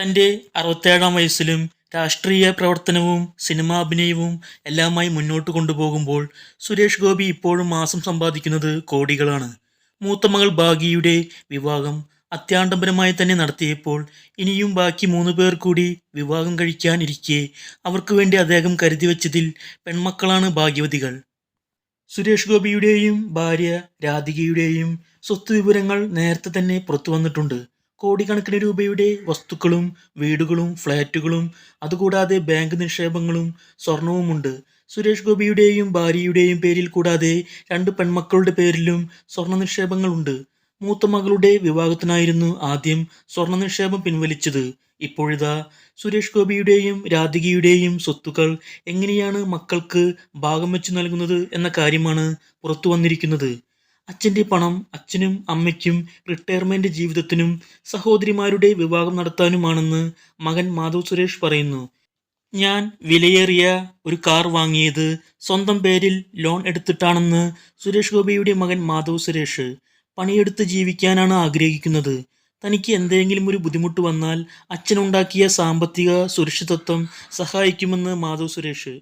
തന്റെ അറുപത്തേഴാം വയസ്സിലും രാഷ്ട്രീയ പ്രവർത്തനവും സിനിമാഭിനയവും എല്ലാമായി മുന്നോട്ട് കൊണ്ടുപോകുമ്പോൾ സുരേഷ് ഗോപി ഇപ്പോഴും മാസം സമ്പാദിക്കുന്നത് കോടികളാണ്. മൂത്ത മകൾ ഭാഗിയുടെ വിവാഹം അത്യാഡംബരമായി തന്നെ നടത്തിയപ്പോൾ ഇനിയും ബാക്കി മൂന്ന് പേർ കൂടി വിവാഹം കഴിക്കാനിരിക്കെ അവർക്ക് വേണ്ടി അദ്ദേഹം കരുതി വച്ചതിൽ പെൺമക്കളാണ് ഭാഗ്യവതികൾ. സുരേഷ് ഗോപിയുടെയും ഭാര്യ രാധികയുടെയും സ്വത്ത് വിവരങ്ങൾ നേരത്തെ തന്നെ പുറത്തു വന്നിട്ടുണ്ട്. കോടിക്കണക്കിന് രൂപയുടെ വസ്തുക്കളും വീടുകളും ഫ്ലാറ്റുകളും അതുകൂടാതെ ബാങ്ക് നിക്ഷേപങ്ങളും സ്വർണവുമുണ്ട്. സുരേഷ് ഗോപിയുടെയും ഭാര്യയുടെയും പേരിൽ കൂടാതെ രണ്ട് പെൺമക്കളുടെ പേരിലും സ്വർണ നിക്ഷേപങ്ങളുണ്ട് മൂത്ത മകളുടെ വിവാഹത്തിനായിരുന്നു ആദ്യം സ്വർണ നിക്ഷേപം പിൻവലിച്ചത്. ഇപ്പോഴിതാ സുരേഷ് ഗോപിയുടെയും രാധികയുടെയും സ്വത്തുക്കൾ എങ്ങനെയാണ് മക്കൾക്ക് ഭാഗം വെച്ച് നൽകുന്നത് എന്ന കാര്യമാണ് പുറത്തു വന്നിരിക്കുന്നത്. അച്ഛന്റെ പണം അച്ഛനും അമ്മയ്ക്കും റിട്ടയർമെന്റ് ജീവിതത്തിനും സഹോദരിമാരുടെ വിവാഹം നടത്താനുമാണെന്ന് മകൻ മാധവ് സുരേഷ് പറയുന്നു. ഞാൻ വിലയേറിയ ഒരു കാർ വാങ്ങിയത് സ്വന്തം പേരിൽ ലോൺ എടുത്തിട്ടാണെന്ന് സുരേഷ് ഗോപിയുടെ മകൻ മാധവ് സുരേഷ് പണിയെടുത്ത് ജീവിക്കാനാണ് ആഗ്രഹിക്കുന്നത്. തനിക്ക് എന്തെങ്കിലും ഒരു ബുദ്ധിമുട്ട് വന്നാൽ അച്ഛനുണ്ടാക്കിയ സാമ്പത്തിക സുരക്ഷിതത്വം സഹായിക്കുമെന്ന് മാധവ് സുരേഷ്